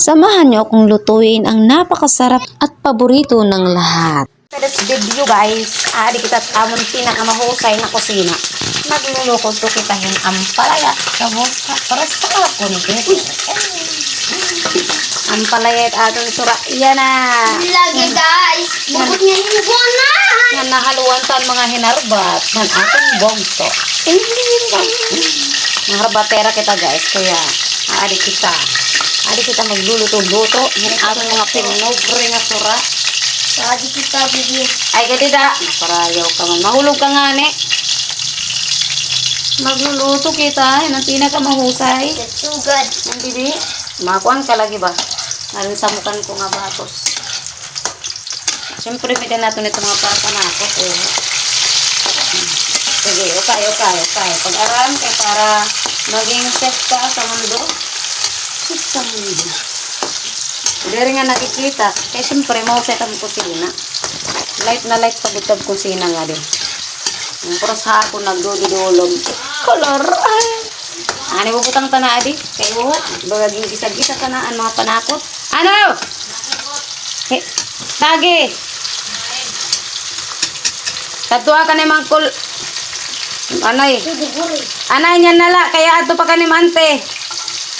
Samahan niyo akong lutuin ang napakasarap at paborito ng lahat. This video guys, adi kita amon pinakamahusay na kusina. Nagluluto to kita hin ampalaya sa buka para sa kapon Ampalaya at aton sura iya na. Lagi guys, bukod niya yung buwan Nga nahaluan tan mga hinarbat ng aton bongso. Mga harbatera kita guys, kaya adi kita. Adi kita magluluto-luto. Yan aton mga pinobre nga sura. Lagi kita video. Ay, kadida. Naparayaw ka man. Mahulog ka nga, ne. Magluluto kita. Yan ang pinakamahusay. That's so good. Ang bibi. Makuan ka lagi ba? Narin sa mukan ko nga batos. Siyempre, pwede natin ito mga papanakot. Eh. Sige, okay, okay, okay. Pag-aram kay para maging chef ka sa mundo. Sa mundo. Rin nga nakikita. Kaya siyempre, mahusay kami kusina. Light na light pagutag kusina nga din. Yung puro sa ako. Color. Ano mo butang tana adi? Kay wo. Bagaging gisag-gisa tanaan mga panakot. Ano? He, lagi. Ka ni mangkul. Anay. Anay niya nala kaya ato pa kanim ante.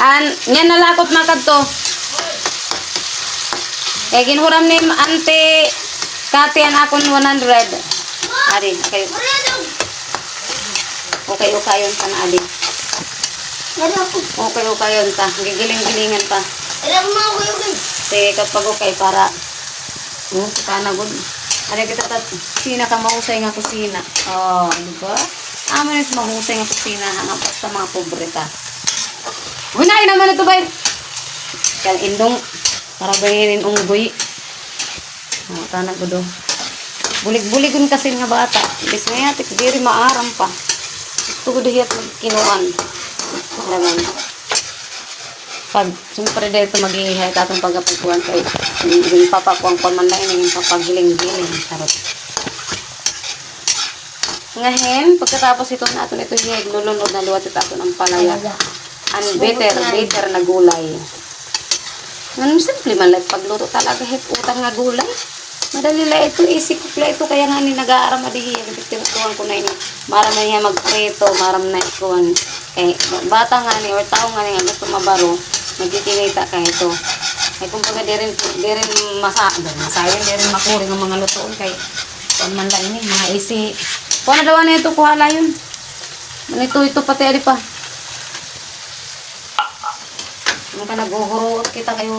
An niya nalakot na kadto. Kaya ginhuram ni ante kati an akon 100. Adi, kayo. Okay, okay yun ka. Meron ako. Okay, okay yun ta. Gigiling-gilingan pa. Alam mo ako yung Sige, kapag okay, para... Hmm, kana good. Ano kita tat, pinakamahusay nga kusina. Oh, di ba? Amo na mahusay nga kusina hanga pa sa mga pobreta. Hunay naman ito ba? Kaya indong, para bayarin unggoy. Oh, tanak ko do. Bulig-buligon kasi nga bata. Bis nga yatik, diri maaram pa. Gusto ko dihiyat kinuan. Naman. Pag, siyempre dito mag-iihay katong pagkapukuan kay yung papakuang pa man lang yung papagiling-giling. Charot. Ngayon, pagkatapos ito natin ito hiyag, lulunod na luwat ito ng palaya. Ang bitter, bitter na gulay. Ngayon, simple man lang pagluto talaga hit utang nga gulay. Madali lang ito, isip ko ito, kaya nga ni nag-aaram adihiyag, tinutuan ko na ini. Maram na niya magpreto, maram na ikuan. Eh, bata nga ni, or tao nga ni, gusto mabaro, magkikinita ka ito. Ay, kumbaga, di rin, di rin masa, di rin makuring ang mga lutoon kay, kung man lang ini, mga isi. Kung na daw na ito, kuhala yun. Manito, ito pati, ali pa. Ang ka kita kayo.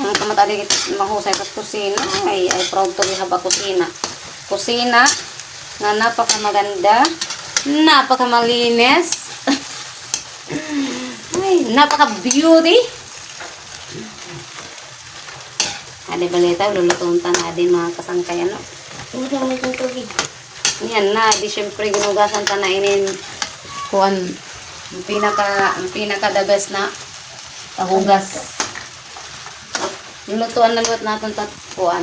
Ang kamatali kita mahusay sa kusina. Ay, ay proud to be have a kusina. Kusina na napakamaganda, napakamalinis, ay, napaka-beauty. Ade balita, lulutuin ta din mga kasangkayan. No? Utang mo itong tubig. Yan na, di syempre ginugasan ta na inin kuan ang pinaka ang pinaka the best na tahugas. Nilutuan na luwat natin tat kuan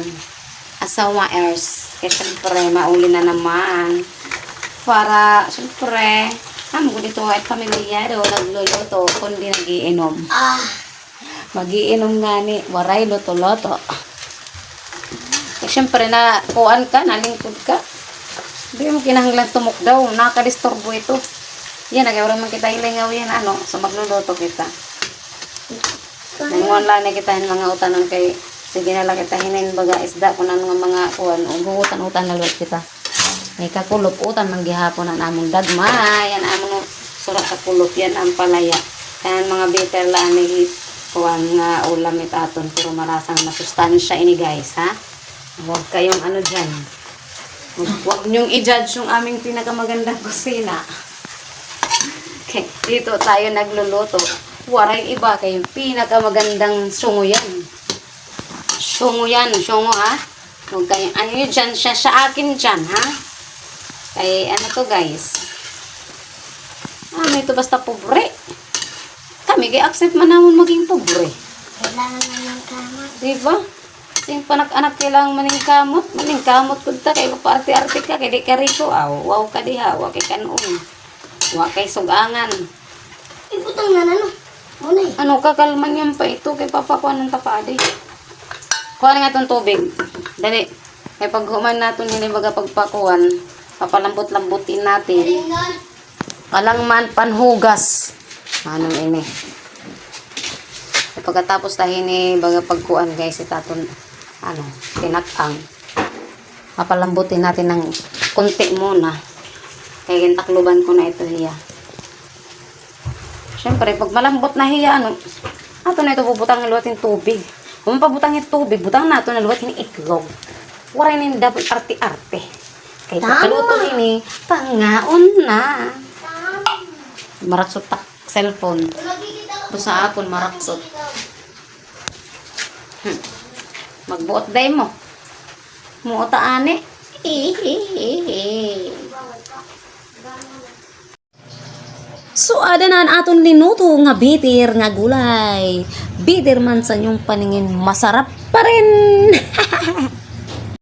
asawa airs. Kaya syempre mauli na naman. Para syempre amo ko dito ay pamilyado nagluluto kundi nagiinom. Ah, Magiinom nga ni waray loto-loto. Eh, syempre na kuan ka, nalingkod ka. Hindi mo kinahanglan tumok daw. Nakadisturbo ito. Yan, nagawin man kita ilingaw yan, ano, sa magluluto kita. Nanguan lang na kita mga utanon kay sige na lang kita hinin baga isda kung ano nga mga kuan ugutan-utan na luwat kita. May kakulop utan man gihapon ang among dagma. Yan among surat sa kulop yan ang palaya. Yan mga bitter lang ni kuan nga ulam it aton pero marasang masustansya ini guys ha. Huwag kayong ano. Huwag, huwag niyong i-judge yung aming pinakamagandang kusina. Okay, dito tayo nagluluto. Waray iba kay pinakamagandang sungo yan. Sungo yan, sungo ha. Huwag kayo, ano yun dyan, siya sa akin dyan ha. Kay ano to guys. Ano ito basta pobre. Kami kay accept man naman maging pobre. kailangan na ng kama. Diba? Sing panak-anak kailangan maning kamot. Maning kamot kung ta kay paarte-arte ka kay di ka rito. Aw, wow ka diha. Wa kay kanon. Wa kay sugangan. Ibutang na ano. Ano? Ano, kakalman yan pa ito kay papakuha ng tapade. Kuha nga itong tubig. Dali. Kaya pag human natin hindi baga pagpakuhan, papalambot-lambutin natin. Kalangman panhugas. Ano ini. Pagkatapos tayo ni baga pagkuhan guys, itaton ano, tinatang. Papalambutin natin ng kunti muna. Kaya gintakluban ko na ito hiya. Siyempre, pag malambot na hiya, ano, ato na ito bubutang ng luwating tubig. Kung pabutang yung tubig, butang na ito ng luwating itlog. Waray na yung dapat arte-arte. Kaya pagkaluto ini, pangaon na. Maraksot tak cellphone. Ito sa akon, maraksot. Hmm. Magbuot day mo. Muota ani. So, ada na ang aton linuto nga bitir nga gulay. Bitir man sa inyong paningin, masarap pa rin.